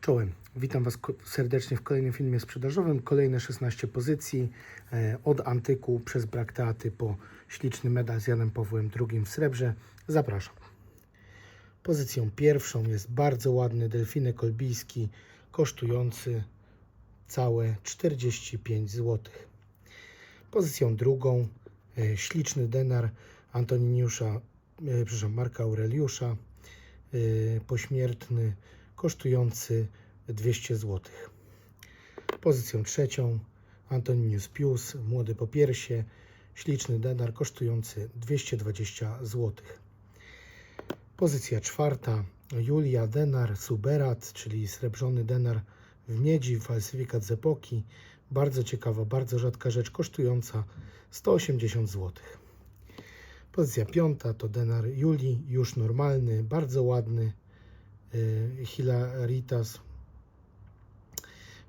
Czołem, witam Was serdecznie w kolejnym filmie sprzedażowym. Kolejne 16 pozycji e, od antyku przez brak teaty po śliczny medal z Janem Pawłem II w srebrze. Zapraszam. Pozycją pierwszą jest bardzo ładny delfinek olbijski kosztujący całe 45 zł. Pozycją drugą e, śliczny denar Antoniniusza, e, przepraszam, Marka Aureliusza pośmiertny kosztujący 200 zł. Pozycją trzecią Antoninius Pius, młody po piersie, śliczny denar kosztujący 220 zł. Pozycja czwarta Julia Denar Suberat, czyli srebrzony denar w miedzi, falsyfikat z epoki. Bardzo ciekawa, bardzo rzadka rzecz kosztująca 180 zł. Pozycja piąta to denar Julii, już normalny, bardzo ładny, Hilaritas.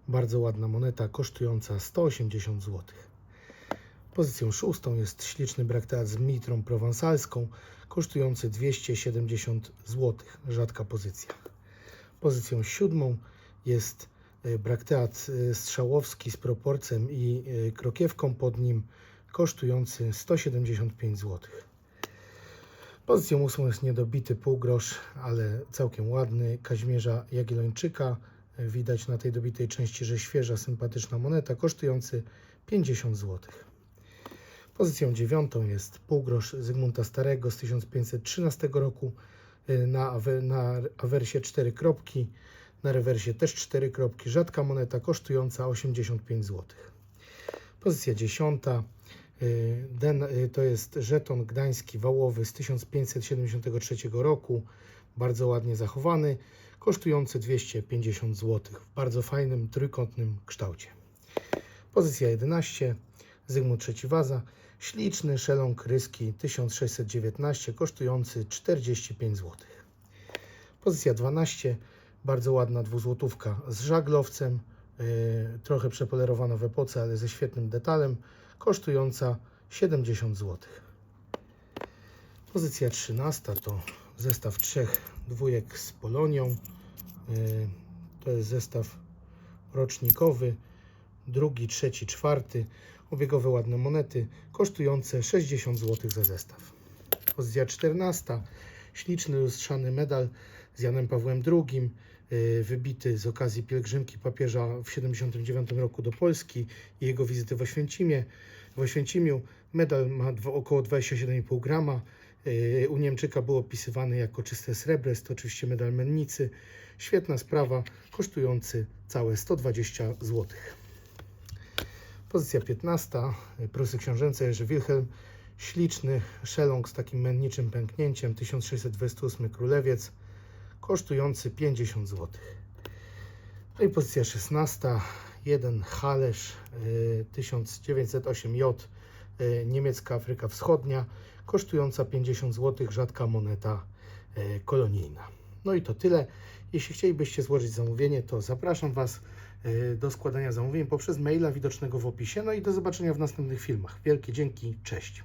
Bardzo ładna moneta, kosztująca 180 zł. Pozycją szóstą jest śliczny brakteat z mitrą prowansalską, kosztujący 270 zł. Rzadka pozycja. Pozycją siódmą jest y, brakteat y, strzałowski z proporcem i y, krokiewką pod nim, kosztujący 175 zł. Pozycją ósmą jest niedobity półgrosz, ale całkiem ładny Kazimierza Jagiellończyka. Widać na tej dobitej części, że świeża, sympatyczna moneta, kosztujący 50 zł. Pozycją dziewiątą jest półgrosz Zygmunta Starego z 1513 roku y, na, na awersie 4 kropki, na rewersie też 4 kropki. Rzadka moneta kosztująca 85 zł. Pozycja dziesiąta Den, y, to jest żeton gdański wałowy z 1573 roku, bardzo ładnie zachowany, kosztujący 250 zł, w bardzo fajnym trójkątnym kształcie. Pozycja 11, Zygmunt III Waza, śliczny szeląg ryski 1619, kosztujący 45 zł. Pozycja 12, bardzo ładna dwuzłotówka z żaglowcem, y, trochę przepolerowana w epoce, ale ze świetnym detalem, kosztująca 70 zł. Pozycja 13 to zestaw trzech dwójek z Polonią. Y, To jest zestaw rocznikowy, drugi, trzeci, czwarty. Obiegowe ładne monety, kosztujące 60 zł za zestaw. Pozycja 14. Śliczny lustrzany medal z Janem Pawłem II, y, wybity z okazji pielgrzymki papieża w 79 roku do Polski i jego wizyty w Oświęcimie. W Oświęcimiu medal ma około 27,5 grama. Y, U Niemczyka był opisywany jako czyste srebro, jest to oczywiście medal mennicy. Świetna sprawa, kosztujący całe 120 zł. Pozycja 15. y, Prosy książęce Jerzy Wilhelm. Śliczny szeląg z takim menniczym pęknięciem, 1628 królewiec, kosztujący 50 zł. No i pozycja 16. Jeden Halesz y, 1908J, y, niemiecka Afryka Wschodnia, kosztująca 50 zł, rzadka moneta y, kolonijna. No i to tyle. Jeśli chcielibyście złożyć zamówienie, to zapraszam Was y, do składania zamówień poprzez maila widocznego w opisie. No i do zobaczenia w następnych filmach. Wielkie dzięki, cześć.